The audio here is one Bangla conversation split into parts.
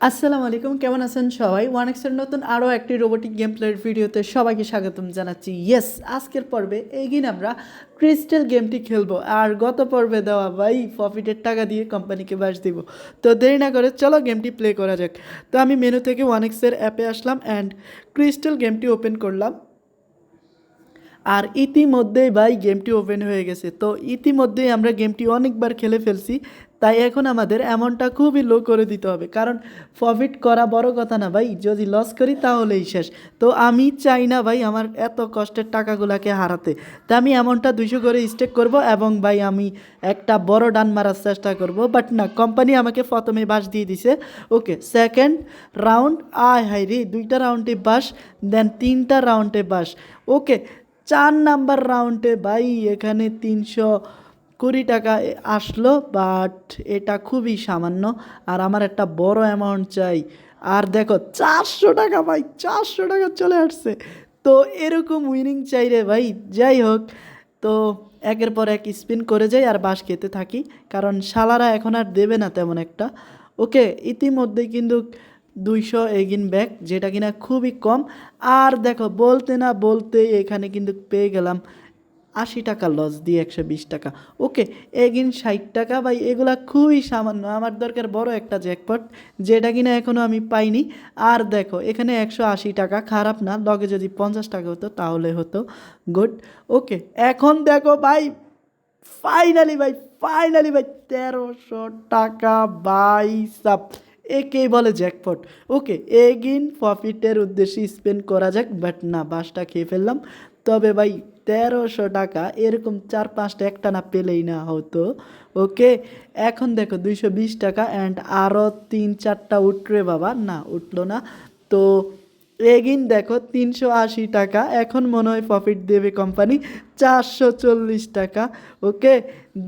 আসসালামু আলাইকুম, কেমন আছেন সবাই? ওয়ান এক্সের নতুন আরও একটি রোবোটিক গেম প্লের ভিডিওতে সবাইকে স্বাগতম জানাচ্ছি। ইয়েস আজকের পর্বে এগিন আমরা ক্রিস্টাল গেমটি খেলব। আর গত পর্বে দেওয়া ভাই প্রফিটের টাকা দিয়ে কোম্পানিকে বাস দিব। তো দেরি না করে চলো গেমটি প্লে করা যাক। তো আমি মেনু থেকে ওয়ান এক্সের অ্যাপে আসলাম অ্যান্ড ক্রিস্টাল গেমটি ওপেন করলাম। আর ইতিমধ্যেই ভাই গেমটি ওপেন হয়ে গেছে। তো ইতিমধ্যেই আমরা গেমটি অনেকবার খেলে ফেলছি। তাই এখন আমাদের এমনটা খুবই লো করে দিতে হবে। কারণ প্রফিট করা বড় কথা না ভাই, যদি লস করি তাহলেই শেষ। তো আমি চাই না ভাই আমার এত কষ্টের টাকাগুলোকে হারাতে। তা আমি এমনটা দুইশো করে স্টেক করব এবং ভাই আমি একটা বড় ডান মারার চেষ্টা করব। বাট না কোম্পানি আমাকে প্রথমে বাস দিয়ে দিছে। ওকে সেকেন্ড রাউন্ড আয় হাই রে, দুইটা রাউন্ডে বাস দেন তিনটা রাউন্ডে বাস ওকে চার নাম্বার রাউন্ডে ভাই এখানে তিনশো কুড়ি টাকা আসলো বাট এটা খুবই সামান্য। আর আমার একটা বড় অ্যামাউন্ট চাই। আর দেখো, চারশো টাকা ভাই, চারশো টাকা চলে আসছে। তো এরকম উইনিং চাই রে ভাই, যাই হোক। তো একের পর এক স্পিন করে যাই আর বাস খেতে থাকি, কারণ শালারা এখন আর দেবে না তেমন একটা। ওকে, ইতিমধ্যে কিন্তু দুইশো এগিন ব্যাক যেটা কিনা খুবই কম। আর দেখো, বলতে না বলতে এখানে কিন্তু পেয়ে গেলাম। আশি টাকা লস দিয়ে একশো বিশ টাকা। ওকে, এগিন ষাট টাকা, ভাই, এগুলা খুবই সামান্য। আমার দরকার বড় একটা জ্যাকপট যেটা কিনা এখনও আমি পাইনি। আর দেখো, এখানে একশো আশি টাকা, খারাপ না, লগে যদি পঞ্চাশ টাকা হতো, তাহলে হতো। গুড ওকে, এখন দেখো ভাই ফাইনালি ভাই ফাইনালি ভাই, তেরোশো টাকা বাই সাপ একেই বলে জ্যাকপট ওকে, এগিন প্রফিটের উদ্দেশ্যে স্পেন্ড করা যাক বাট না, বাসটা খেয়ে ফেললাম। তবে ভাই, তেরোশো টাকা এরকম চার পাঁচটা একটা না পেলেই না হতো। ওকে, এখন দেখো দুইশো বিশ টাকা অ্যান্ড আরও তিন চারটা উঠরে বাবা। না, উঠল না। তো এগিন দেখো তিনশো আশি টাকা, এখন মনে হয় প্রফিট দেবে কোম্পানি চারশো চল্লিশ টাকা। ওকে,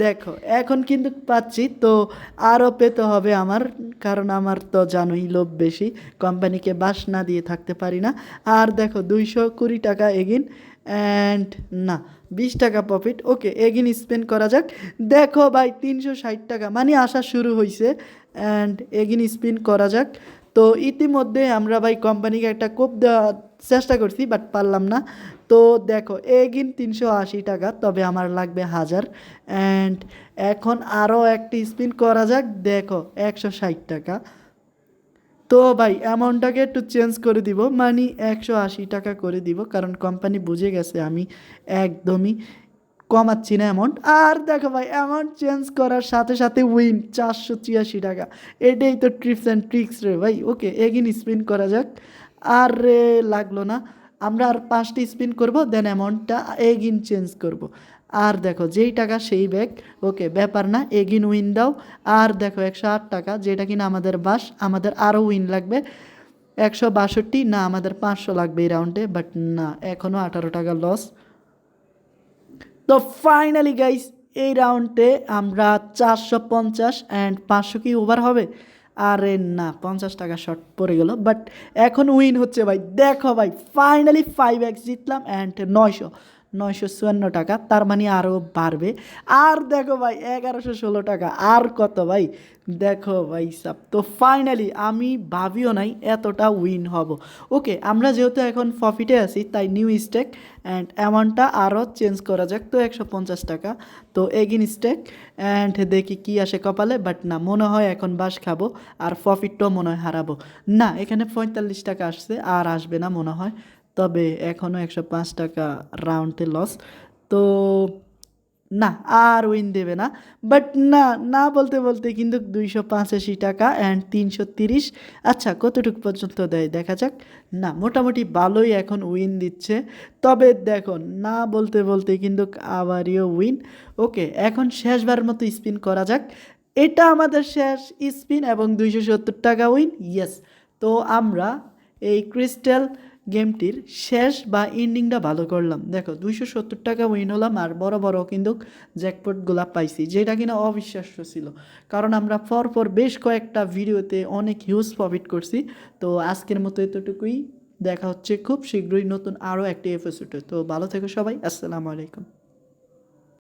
দেখো, এখন কিন্তু পাচ্ছি, তো আরও পেতে হবে আমার, কারণ আমার তো জানোই লোভ বেশি। কোম্পানিকে বাস না দিয়ে থাকতে পারি না। আর দেখো দুইশো কুড়ি টাকা এগিন অ্যান্ড না, বিশ টাকা প্রফিট ওকে এগিন স্পেন্ড করা যাক। দেখো ভাই, তিনশো ষাট টাকা। মানে আসা শুরু হয়েছে অ্যান্ড এগিন স্পিন করা যাক। তো ইতিমধ্যে আমরা ভাই কোম্পানিকে একটা কোপ দেওয়ার চেষ্টা করছি বাট পারলাম না। তো দেখো এগিন তিনশো আশি টাকা, তবে আমার লাগবে হাজার। অ্যান্ড এখন আরও একটি স্পিন করা যাক। দেখো, একশো ষাট টাকা। তো ভাই অ্যামাউন্টটাকে একটু চেঞ্জ করে দিব। মানে একশো আশি টাকা করে দিব, কারণ কোম্পানি বুঝে গেছে আমি একদমই কমাচ্ছি না অ্যামাউন্ট আর দেখো ভাই অ্যামাউন্ট চেঞ্জ করার সাথে সাথে উইন চারশো ছিয়াশি টাকা। এটাই তো ট্রিপস অ্যান্ড ট্রিক্স রে ভাই। ওকে এগিন স্পিন করা যাক। আর, লাগল না। আমরা আর পাঁচটি স্পিন করব দেন অ্যামাউন্টটা এগিন চেঞ্জ করব। আর দেখো, যেই টাকা সেই ব্যাগ ওকে ব্যাপার না, এগিন উইন দাও। আর দেখো, একশো আট টাকা, যেটা কিনা আমাদের বাস, আমাদের আরও উইন লাগবে। একশো বাষট্টি, না, আমাদের পাঁচশো লাগবে এই রাউন্ডে বাট না এখনও আঠারো টাকা লস তো ফাইনালি গাইস এই রাউন্ডে আমরা চারশো পঞ্চাশ অ্যান্ড পাঁচশো কি ওভার হবে? আরে না, পঞ্চাশ টাকা শর্ট পড়ে গেল বাট এখন উইন হচ্ছে ভাই। দেখো ভাই ফাইনালি ফাইভ এক্স জিতলাম অ্যান্ড নয়শো। নয়শো চুয়ান্ন টাকা, তার মানে আরও বাড়বে। আর দেখো ভাই, এগারোশো ষোলো টাকা, আর কত ভাই? দেখো ভাই সাব, তো ফাইনালি আমি ভাবিও নাই এতটা উইন হব। ওকে আমরা যেহেতু এখন প্রফিটে আছি, তাই নিউ স্টেক অ্যান্ড অ্যামাউন্টটা আরও চেঞ্জ করা যাক। তো একশো পঞ্চাশ টাকা, তো এগিন স্টেক অ্যান্ড দেখি কি আসে কপালে বাট না, মনে হয় এখন বাস খাব, আর প্রফিটটাও মনে হয় হারাবো। না, এখানে পঁয়তাল্লিশ টাকা আসছে, আর আসবে না মনে হয়। তবে এখনও একশো পাঁচ টাকা রাউন্ডে লস তো না, আর উইন দেবে না। বাট না না বলতে বলতে কিন্তু দুইশো পঁচাশি টাকা অ্যান্ড তিনশো তিরিশ। আচ্ছা কতটুকু পর্যন্ত দেয়? দেখা যাক। না, মোটামুটি ভালোই এখন উইন দিচ্ছে। তবে দেখো, না বলতে বলতে কিন্তু আবারও উইন ওকে এখন শেষবার মতো স্পিন করা যাক। এটা আমাদের শেষ স্পিন এবং দুইশো সত্তর টাকা উইন ইয়েস তো আমরা এই ক্রিস্টাল গেমটির শেষ বা ইন্ডিংটা ভালো করলাম। দেখো, দুইশো সত্তর টাকা উইন হলাম আর বড় বড় কিন্তু জ্যাকপটগুলো পাইছি, যেটা কিনা অবিশ্বাস্য ছিল। কারণ আমরা পর পর বেশ কয়েকটা ভিডিওতে অনেক হিউজ প্রফিট করছি। তো আজকের মতো এতটুকুই। দেখা হচ্ছে খুব শীঘ্রই নতুন আরও একটি এপিসোডে তো ভালো থেকো সবাই, আসসালামু আলাইকুম।